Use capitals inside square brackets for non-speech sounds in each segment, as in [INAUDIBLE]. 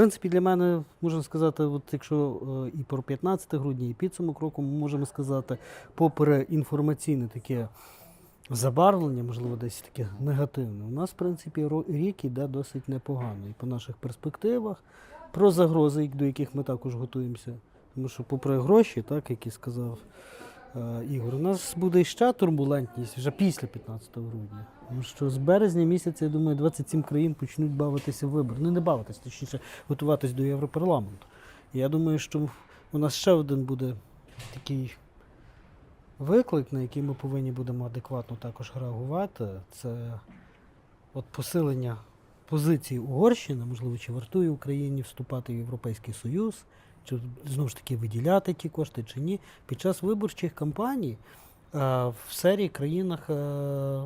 принципі, для мене можна сказати, от якщо е, і про 15 грудня, і підсумок року, ми можемо сказати, попри інформаційне таке забарвлення, можливо, десь таке негативне, у нас, в принципі, рік іде досить непогано. І по наших перспективах, про загрози, до яких ми також готуємося. Тому що, попри гроші, так, які сказав Ігор, у нас буде ще турбулентність вже після 15 грудня. Тому що з березня місяця, я думаю, 27 країн почнуть бавитися в вибори. Ну, не бавитися, точніше, готуватись до Європарламенту. Я думаю, що у нас ще один буде такий виклик, на який ми повинні будемо адекватно також реагувати. Це от посилення позиції Угорщини, можливо, чи вартує Україні вступати в Європейський Союз, чи знову ж таки виділяти ті кошти чи ні. Під час виборчих кампаній е, в серії країнах, е,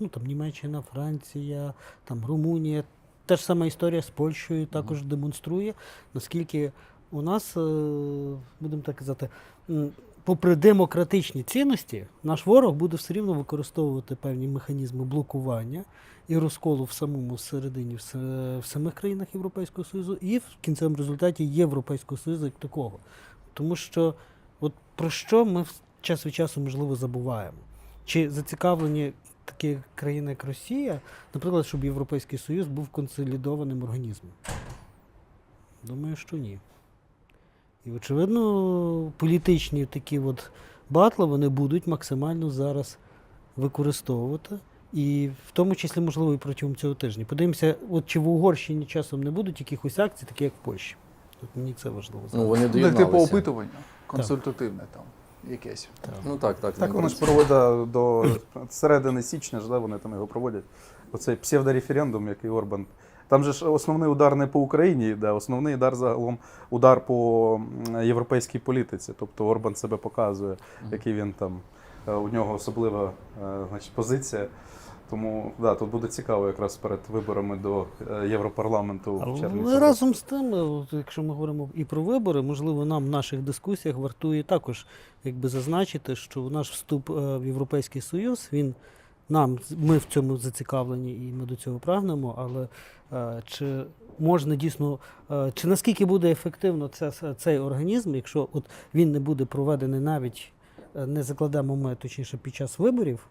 ну там Німеччина, Франція, там Румунія, та ж сама історія з Польщею також демонструє, наскільки у нас, е, будемо так казати, попри демократичні цінності, наш ворог буде все рівно використовувати певні механізми блокування і розколу в самому середині в, самих країнах Європейського Союзу, і в кінцевому результаті Європейського Союзу як такого. Тому що от про що ми час від часу можливо забуваємо? Чи зацікавлені такі країни, як Росія, наприклад, щоб Європейський Союз був консолідованим організмом? Думаю, що ні. І, очевидно, політичні такі от батли вони будуть максимально зараз використовувати. І в тому числі, можливо, і протягом цього тижня. Подивимося, от чи в Угорщині часом не будуть якихось акцій, такі як в Польщі. От мені це важливо. Ну, вони Ну, доєдналися. типу опитування консультативне там якесь. Ну так, так. Так вони ж проводять до середини січня, ж, да, вони там його проводять. Оцей псевдореферендум, який Орбан. Там же ж основний удар не по Україні йде, основний удар загалом удар по європейській політиці. Тобто Орбан себе показує, який він там, е, у нього особлива е, значить, позиція. Тому да, тут буде цікаво якраз перед виборами до е, Європарламенту в червні. Але разом з тим, якщо ми говоримо і про вибори, можливо, нам в наших дискусіях вартує також якби зазначити, що наш вступ в Європейський Союз, він нам ми в цьому зацікавлені і ми до цього прагнемо. Але е, чи можна дійсно, е, чи наскільки буде ефективно це, цей організм, якщо от він не буде проведений навіть е, не закладемо ми, точніше, під час виборів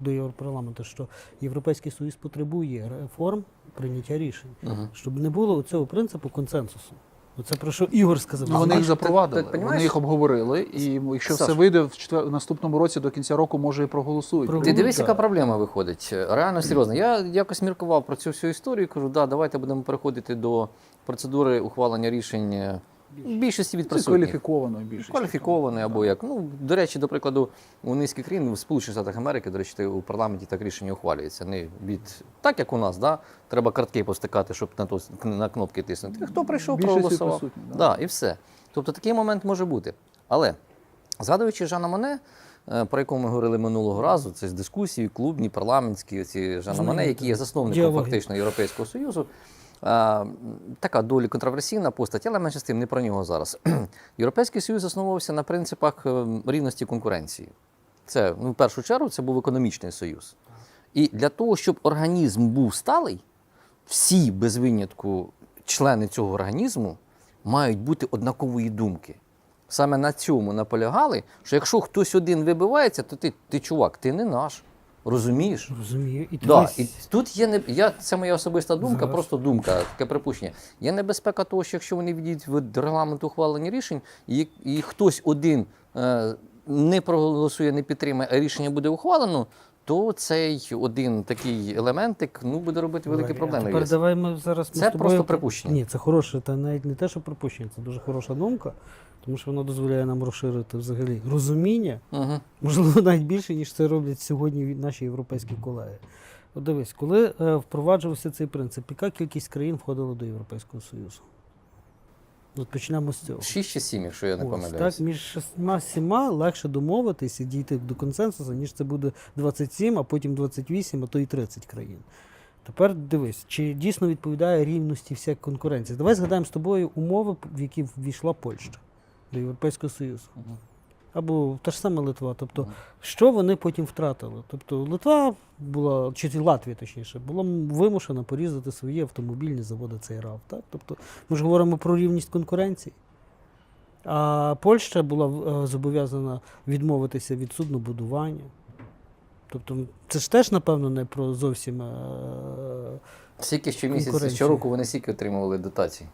до Європарламенту, що Європейський Союз потребує реформ прийняття рішень, Угу. щоб не було цього принципу консенсусу. Оце про що Ігор сказав. Ну, вони їх ти- запровадили, ти вони їх обговорили, і якщо Саш. все вийде в четвер... наступному році до кінця року, може і проголосують. Про- Ти дивись, яка проблема виходить. Реально серйозно. Я якось міркував про цю всю історію. Кажу, да, давайте будемо переходити до процедури ухвалення рішень е, більшості від присутніх. кваліфікованою більшістю. Кваліфікований або як. Ну, до речі, до прикладу, у низьких країн, в Сполучених Штатах Америки, до речі, у парламенті так рішення ухвалюється. Не від так, як у нас, да? треба картки постикати, щоб на, то, на кнопки тиснути. Хто прийшов, Більшості проголосував. присутні, да. Да, і все. Тобто такий момент може бути. Але згадуючи Жана Моне, е, про якого ми говорили минулого разу, це з дискусії, клубні, парламентські, ці Жана Моне, Знаєте, який є засновником діалоги. фактично Європейського Союзу. А, така доволі контроверсійна постать, але менше з тим не про нього зараз. [CLEARS THROAT] Європейський Союз засновувався на принципах е, рівності конкуренції. Це ну, в першу чергу це був економічний союз. І для того, щоб організм був сталий, всі без винятку члени цього організму мають бути однакової думки. Саме на цьому наполягали, що якщо хтось один вибивається, то ти, ти чувак, ти не наш. Розумієш? Розумію. І Да, і тут є не я, це моя особиста думка, Зараз. просто думка, таке припущення. Є небезпека того, що якщо вони відійдуть від регламенту ухвалення рішень, і, і хтось один е, не проголосує, не підтримає, а рішення буде ухвалено, то цей один такий елементик ну, буде робити великі проблеми. Тепер давай ми зараз ми Це з тобою- просто припущення. Ні, це хороше, та навіть не те, що припущення, це дуже хороша думка, тому що воно дозволяє нам розширити взагалі розуміння, Угу. можливо, навіть більше, ніж це роблять сьогодні наші європейські колеги. От дивись, коли е, впроваджувався цей принцип, яка кількість країн входила до Європейського Союзу? От почнемо з цього. Шість чи сім, якщо я не помиляюсь. так, між шістьма сіма легше домовитися і дійти до консенсусу, ніж це буде 27, а потім 28, а то і 30 країн. Тепер дивись, чи дійсно відповідає рівності вся конкуренція. Давай згадаємо з тобою умови, в які ввійшла Польща до Європейського Союзу. Або та ж сама Литва. Тобто, що вони потім втратили? Тобто Литва була, чи Латвія точніше, була вимушена порізати свої автомобільні заводи цей РАВ. Так? Тобто, ми ж говоримо про рівність конкуренції. А Польща була е, зобов'язана відмовитися від суднобудування. Тобто, це ж теж, напевно, не про зовсім. е, Скільки щомісяця, щороку вони стільки отримували дотацій.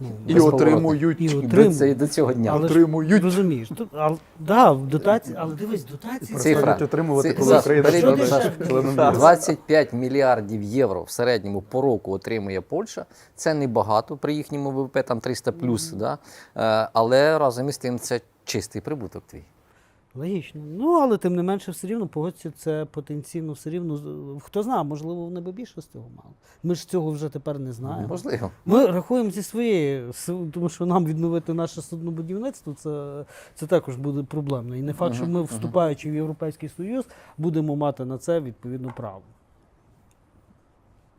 Ну, І отримують. І До, отримують. це, до цього дня. Але ж Отримують. розумієш, тут, а, да, дотації, але дивись, дотації. Цифра. Перестануть отримувати, Ци- коли за- Україна перед- стане Що членом? ЄС. 25 мільярдів євро в середньому по року отримує Польща. Це небагато при їхньому ВВП, там 300 плюс, да? Е, але разом із тим це чистий прибуток твій. Логічно. Ну, але тим не менше, все рівно погодься, це потенційно все рівно. Хто знає, можливо, вони би більше з цього мали. Ми ж цього вже тепер не знаємо. Можливо. Ми рахуємо зі своєї, тому що нам відновити наше суднобудівництво, це, це також буде проблемно. І не факт, що ми, вступаючи в Європейський Союз, будемо мати на це відповідно право.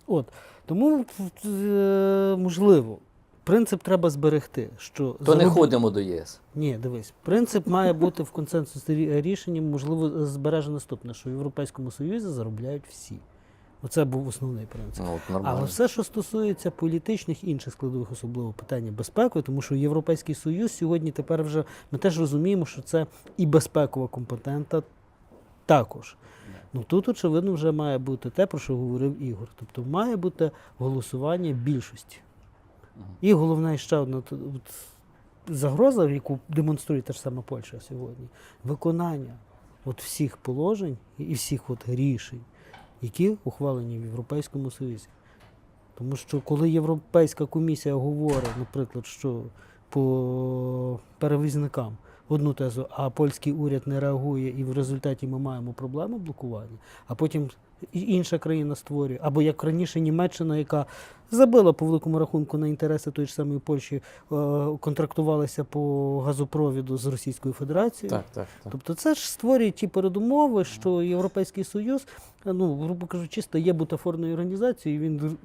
От. Тому, е, можливо, принцип треба зберегти. Що То не ходимо до ЄС. Ні, дивись, принцип має бути в консенсусі рі- рішенням, можливо, збереже наступне, що в Європейському Союзі заробляють всі. Оце був основний принцип. Ну. Але все, що стосується політичних інших складових, особливо питання безпеки, тому що Європейський Союз сьогодні тепер вже ми теж розуміємо, що це і безпекова компонента також. Ну тут, очевидно, вже має бути те, про що говорив Ігор. Тобто має бути голосування більшості. І головна ще одна загроза, яку демонструє та ж сама Польща сьогодні, виконання от всіх положень і всіх от рішень, які ухвалені в Європейському Союзі. Тому що коли Європейська комісія говорить, наприклад, що по перевізникам одну тезу, а польський уряд не реагує, і в результаті ми маємо проблему блокування, а потім інша країна створює, або як раніше Німеччина, яка забила по великому рахунку на інтереси тої ж самої Польщі, е, контрактувалася по газопровіду з Російською Федерацією. Так, так, так. Тобто це ж створює ті передумови, що Європейський Союз, е, ну, грубо кажучи, стає бутафорною організацією, і він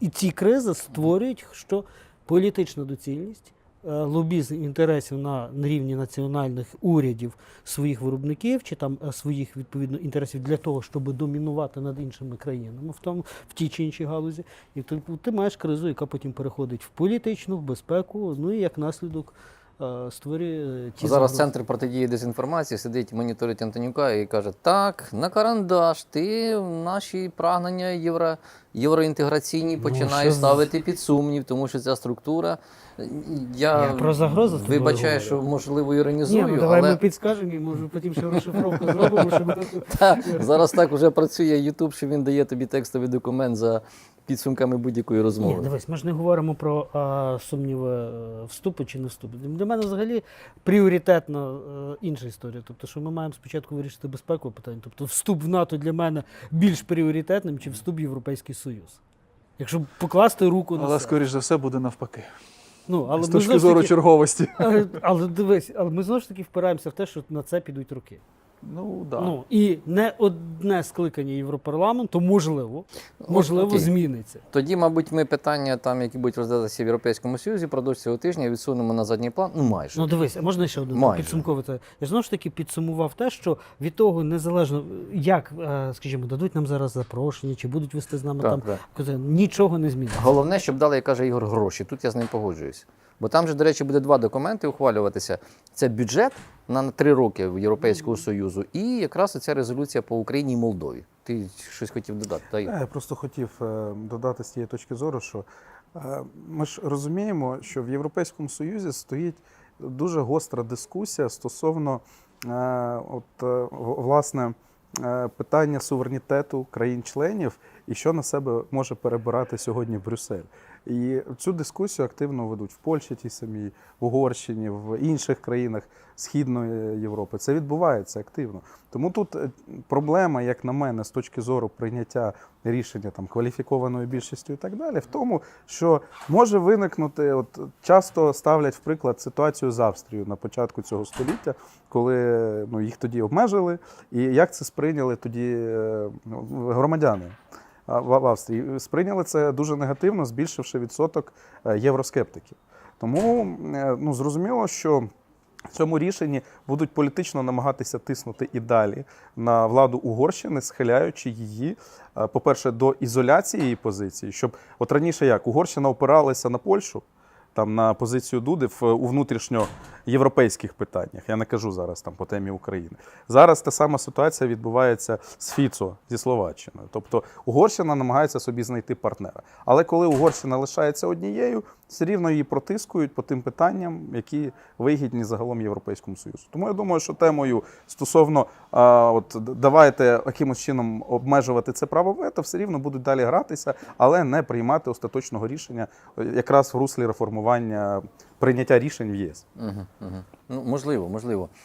і ці кризи створюють, що політична доцільність, лобізм інтересів на, рівні національних урядів своїх виробників чи там е, своїх відповідно інтересів для того, щоб домінувати над іншими країнами в тому в тій чи іншій галузі. І ти, ти маєш кризу, яка потім переходить в політичну, в безпеку, ну і як наслідок е, створює е, ті Зараз загрози. центр протидії дезінформації сидить, моніторить Антонюка і каже: так, на карандаш, ти наші прагнення євро, євроінтеграційні починаєш Ну, що ставити під сумнів, тому що ця структура. Я, Я про загрози з вибачаю, що можливо Ні, іронізую, ну давай але ми підскажемо і може потім ще розшифровку зробимо, щоб [LAUGHS] та, зараз так вже працює YouTube, що він дає тобі текстовий документ за підсумками будь-якої Ні, розмови. дивись, ми ж не говоримо про а, сумніви е, вступу чи не вступу. Для мене взагалі пріоритетна е, інша історія. Тобто, що ми маємо спочатку вирішити безпекове питання. Тобто, вступ в НАТО для мене більш пріоритетним, чи вступ в Європейський Союз. Якщо припасти руку на Але, скоріш за все, буде навпаки. Ну, але З точки зору таки- черговості. але, але дивись, але ми знову ж таки впираємося в те, що на це підуть роки. Ну, так. Ну і не одне скликання Європарламенту, можливо, можливо, окей. зміниться. Тоді, мабуть, ми питання, там, які будуть розглядатися в Європейському Союзі, продовж цього тижня відсунемо на задній план. Ну, майже. Ну дивись, можна ще одне Майже. підсумковувати? Я знову ж таки підсумував те, що від того незалежно, як, е, скажімо, дадуть нам зараз запрошення, чи будуть вести з нами Так, там так. казати, нічого не зміниться. Головне, щоб дали, як каже Ігор, гроші. Тут я з ним погоджуюсь. Бо там же, до речі, буде два документи ухвалюватися: це бюджет на три роки в Європейського Союзу, і якраз оця резолюція по Україні і Молдові. Ти щось хотів додати? Та, Е, Я просто хотів е, додати з тієї точки зору, що е, ми ж розуміємо, що в Європейському Союзі стоїть дуже гостра дискусія стосовно е, от, е, власне е, питання суверенітету країн-членів і що на себе може перебирати сьогодні Брюссель. І цю дискусію активно ведуть в Польщі, тій самій, в Угорщині, в інших країнах Східної Європи. Це відбувається активно. Тому тут е, проблема, як на мене, з точки зору прийняття рішення там кваліфікованою більшістю і так далі, в тому, що може виникнути, от часто ставлять в приклад ситуацію з Австрією на початку цього століття, коли ну, їх тоді обмежили, і як це сприйняли тоді е, ну, громадяни. В Австрії сприйняли це дуже негативно, збільшивши відсоток е, євроскептиків. Тому е, ну, зрозуміло, що в цьому рішенні будуть політично намагатися тиснути і далі на владу Угорщини, схиляючи її, е, по-перше, до ізоляції позиції, щоб от раніше як Угорщина опиралася на Польщу. Там на позицію Дуди в у внутрішньоєвропейських питаннях. Я не кажу зараз там по темі України. Зараз та сама ситуація відбувається з Фіцо зі Словаччиною. Тобто Угорщина намагається собі знайти партнера. Але коли Угорщина лишається однією, все рівно її протискують по тим питанням, які вигідні загалом Європейському Союзу. Тому я думаю, що темою стосовно а, от давайте якимось чином обмежувати це право вето, все рівно будуть далі гратися, але не приймати остаточного рішення е, якраз в руслі реформування прийняття рішень в ЄС. Угу, угу. Ну, можливо, можливо.